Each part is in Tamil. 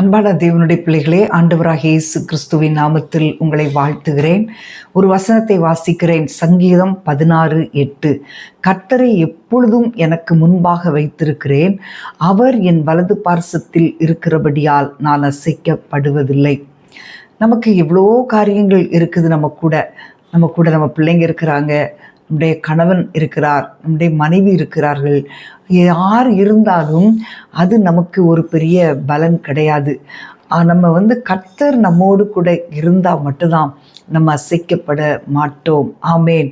அன்பான தேவனுடைய பிள்ளைகளே ஆண்டவராக இயேசு கிறிஸ்துவின் நாமத்தில் உங்களை வாழ்த்துகிறேன். ஒரு வசனத்தை வாசிக்கிறேன். சங்கீதம் பதினாறு எட்டு. கர்த்தரை எப்பொழுதும் எனக்கு முன்பாக வைத்திருக்கிறேன். அவர் என் வலது பார்சத்தில் இருக்கிறபடியால் நான் அசைக்கப்படுவதில்லை. நமக்கு எவ்வளோ காரியங்கள் இருக்குது நம்ம கூட. நம்ம கூட நம்ம பிள்ளைங்க இருக்கிறாங்க. நம்முடைய கணவன் இருக்கிறார் நம்முடைய மனைவி இருக்கிறார்கள். யார் இருந்தாலும் அது நமக்கு ஒரு பெரிய பலன் கிடையாது. நம்ம வந்து கர்த்தர் நம்மோடு கூட இருந்தால் மட்டும்தான் நம்ம அசைக்கப்பட மாட்டோம். ஆமேன்.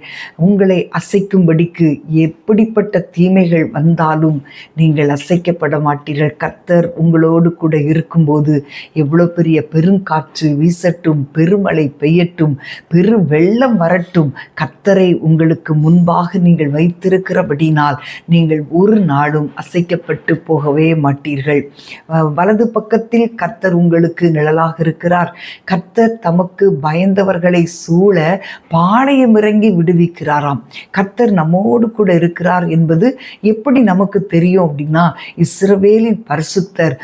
உங்களை அசைக்கும்படிக்கு எப்படிப்பட்ட தீமைகள் வந்தாலும் நீங்கள் அசைக்கப்பட மாட்டீர்கள். கர்த்தர் உங்களோடு கூட இருக்கும்போது எவ்வளோ பெரிய பெருங்காற்று வீசட்டும் பெருமழை பெய்யட்டும் பெரு வெள்ளம் வரட்டும். கர்த்தரை உங்களுக்கு முன்பாக நீங்கள் வைத்திருக்கிறபடினால் நீங்கள் ஒரு நாளும் அசைக்கப்பட்டு போகவே மாட்டீர்கள். வலது பக்கத்தில் கர்த்தர் உங்களுக்கு நிழலாக இருக்கிறார். கர்த்தர் தமக்கு பயந்தவர்களை சூழ பாளையம் இறங்கி விடுவிக்கிறாராம். கர்த்தர் நம்மோடு கூட இருக்கிறார் என்பது எப்படி நமக்கு தெரியும் அப்படின்னா இஸ்ரவேலின் பரிசுத்தர்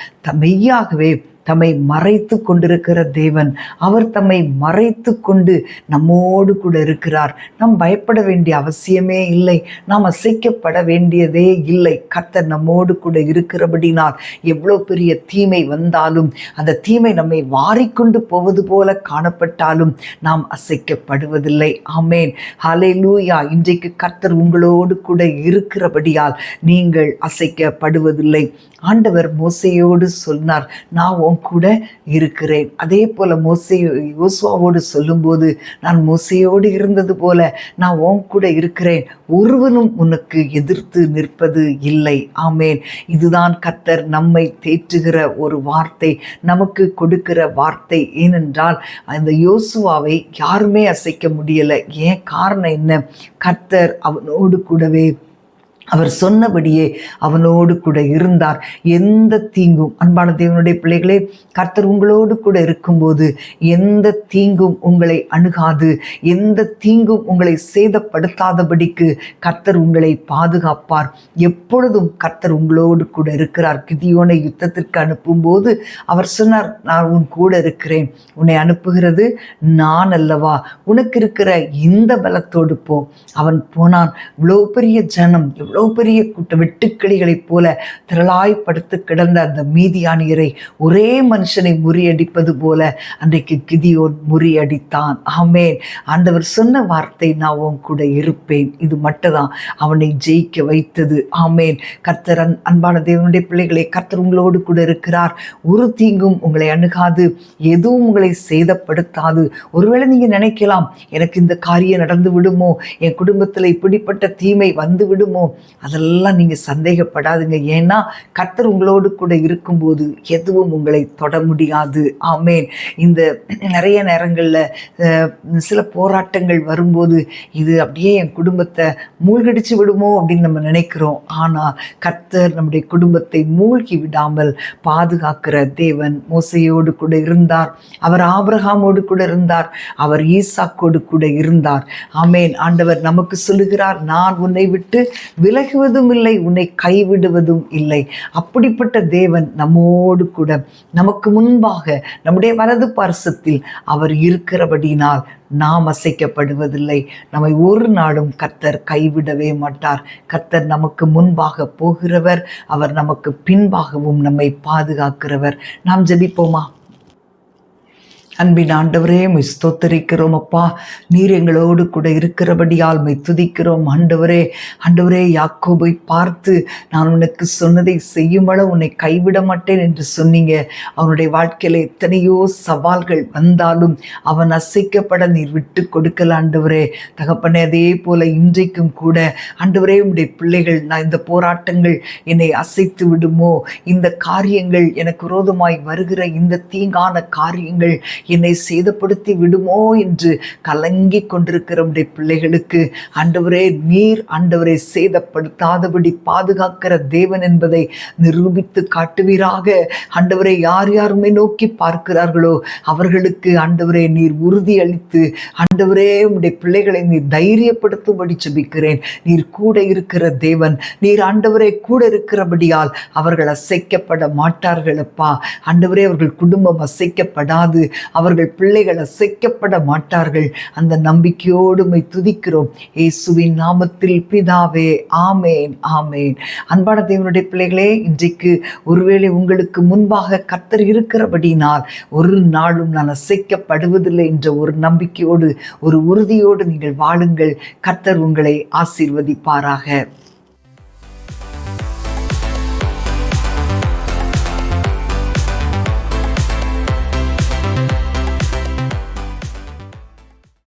மெய்யாகவே தம்மை மறைத்து கொண்டிருக்கிற தேவன். அவர் தம்மை மறைத்து கொண்டு நம்மோடு கூட இருக்கிறார். நாம் பயப்பட வேண்டிய அவசியமே இல்லை. நாம் அசைக்கப்பட வேண்டியதே இல்லை. கர்த்தர் நம்மோடு கூட இருக்கிறபடினால் எவ்வளோ பெரிய தீமை வந்தாலும் அந்த தீமை நம்மை வாரிக்கொண்டு போவது போல காணப்பட்டாலும் நாம் அசைக்கப்படுவதில்லை. ஆமேன். ஹலே லூயா இன்றைக்கு கர்த்தர் உங்களோடு கூட இருக்கிறபடியால் நீங்கள் அசைக்கப்படுவதில்லை. ஆண்டவர் மோசையோடு சொன்னார் நான் உன் கூட இருக்கிறேன். அதே போல் மோசை யோசுவாவோடு சொல்லும்போது நான் மோசையோடு இருந்தது போல நான் உன் கூட இருக்கிறேன். ஒருவனும் உனக்கு எதிர்த்து நிற்பது இல்லை. ஆமேன். இதுதான் கத்தர் நம்மை தேற்றுகிற ஒரு வார்த்தை நமக்கு கொடுக்கிற வார்த்தை. ஏனென்றால் அந்த யோசுவாவை யாருமே அசைக்க முடியலை. ஏன் காரணம் என்ன? கர்த்தர் அவனோடு கூடவே அவர் சொன்னபடியே அவனோடு கூட இருந்தார். எந்த தீங்கும் அன்பான தேவனுடைய பிள்ளைகளே கர்த்தர் உங்களோடு கூட இருக்கும்போது எந்த தீங்கும் உங்களை அணுகாது. எந்த தீங்கும் உங்களை சேதப்படுத்தாதபடிக்கு கர்த்தர் உங்களை பாதுகாப்பார். எப்பொழுதும் கர்த்தர் உங்களோடு கூட இருக்கிறார். கிதியோனை யுத்தத்திற்கு அனுப்பும்போது அவர் சொன்னார் நான் உன் கூட இருக்கிறேன். உன்னை அனுப்புகிறது நான் அல்லவா? உனக்கு இருக்கிற இந்த பலத்தோடு போ. அவன் போனான். இவ்வளோ பெரிய ஜனம் அவ்வளோ பெரிய கூட்ட வெட்டுக்கிளிகளைப் போல திரளாய் படுத்து கிடந்த அந்த மீதியானியரை ஒரே மனுஷனை முறியடிப்பது போல அன்றைக்கு கிதியோன் முறியடித்தான். ஆமேன். ஆண்டவர் சொன்ன வார்த்தை நான் உன் கூட இருப்பேன். இது மட்டும்தான் அவனை ஜெயிக்க வைத்தது. ஆமேன். கர்த்தர் அன்- அன்பான தேவனுடைய பிள்ளைகளை கர்த்தர் உங்களோடு கூட இருக்கிறார். ஒரு தீங்கும் உங்களை அணுகாது. எதுவும் உங்களை சேதப்படுத்தாது. ஒருவேளை நீங்கள் நினைக்கலாம் எனக்கு இந்த காரியம் நடந்து விடுமோ என் குடும்பத்தில் இப்படிப்பட்ட தீமை வந்து விடுமோ அதெல்லாம் நீங்க சந்தேகப்படாதுங்க. ஏன்னா கர்த்தர் உங்களோடு கூட இருக்கும்போது எதுவும் உங்களை தொட முடியாது. ஆமேன். இந்த நிறைய நேரங்களில் சில போராட்டங்கள் வரும்போது இது அப்படியே என் குடும்பத்தை மூழ்கடிச்சு விடுமோ அப்படின்னு நம்ம நினைக்கிறோம். ஆனால் கர்த்தர் நம்முடைய குடும்பத்தை மூழ்கி விடாமல் பாதுகாக்கிற தேவன் மோசையோடு கூட இருந்தார். அவர் ஆபிரகாமோடு கூட இருந்தார். அவர் ஈசாக்கோடு கூட இருந்தார். ஆமேன். ஆண்டவர் நமக்கு சொல்லுகிறார் நான் உன்னை விட்டு விலகுவதும் இல்லை உன்னை கைவிடுவதும் இல்லை. அப்படிப்பட்ட தேவன் நம்மோடு கூட நமக்கு முன்பாக நம்முடைய வலது பார்சத்தில் அவர் இருக்கிறபடினால் நாம் அசைக்கப்படுவதில்லை. நம்மை ஒரு நாளும் கர்த்தர் கைவிடவே மாட்டார். கர்த்தர் நமக்கு முன்பாக போகிறவர் அவர் நமக்கு பின்பாகவும் நம்மை பாதுகாக்கிறவர். நாம் ஜெபிப்போமா? அன்பின் ஆண்டவரே மை ஸ்தோத்தரிக்கிறோம் அப்பா. நீர் எங்களோடு கூட இருக்கிறபடியால் மை துதிக்கிறோம். ஆண்டவரே ஆண்டவரே யாக்கோபை பார்த்து நான் உனக்கு சொன்னதை செய்யும் அளவு உன்னை கைவிட மாட்டேன் என்று சொன்னீங்க. அவனுடைய வாழ்க்கையில் எத்தனையோ சவால்கள் வந்தாலும் அவன் அசைக்கப்பட நீர் விட்டு கொடுக்கல ஆண்டவரே. தகப்பனே அதே போல இன்றைக்கும் கூட ஆண்டவரே உடைய பிள்ளைகள் நான் இந்த போராட்டங்கள் என்னை அசைத்து விடுமோ? இந்த காரியங்கள் எனக்கு விரோதமாய் வருகிற இந்த தீங்கான காரியங்கள் என்னை சேதப்படுத்தி விடுமோ என்று கலங்கி கொண்டிருக்கிற உடைய பிள்ளைகளுக்கு ஆண்டவரே நீர் ஆண்டவரை சேதப்படுத்தாதபடி பாதுகாக்கிற தேவன் என்பதை நிரூபித்து காட்டுவீராக. ஆண்டவரை யார் யாருமே நோக்கி பார்க்கிறார்களோ அவர்களுக்கு ஆண்டவரே நீர் உறுதி அளித்து ஆண்டவரே உடைய பிள்ளைகளை நீர் தைரியப்படுத்தும்படி ஜெபிக்கிறேன். நீர் கூட இருக்கிற தேவன் நீர் ஆண்டவரே கூட இருக்கிறபடியால் அவர்கள் அசைக்கப்பட மாட்டார்கள் அப்பா ஆண்டவரே அவர்கள் குடும்பம் அசைக்கப்படாது. அவர்கள் பிள்ளைகள் அசைக்கப்பட மாட்டார்கள். அந்த நம்பிக்கையோடு மை துதிக்கிறோம். இயேசுவின் நாமத்தில் பிதாவே ஆமேன் ஆமேன். அன்பான தேவனுடைய பிள்ளைகளே இன்றைக்கு ஒருவேளை உங்களுக்கு முன்பாக கர்த்தர் இருக்கிறபடினால் ஒரு நாளும் நான் அசைக்கப்படுவதில்லை என்ற ஒரு நம்பிக்கையோடு ஒரு உறுதியோடு நீங்கள் வாழுங்கள். கர்த்தர் உங்களை ஆசீர்வதிப்பாராக.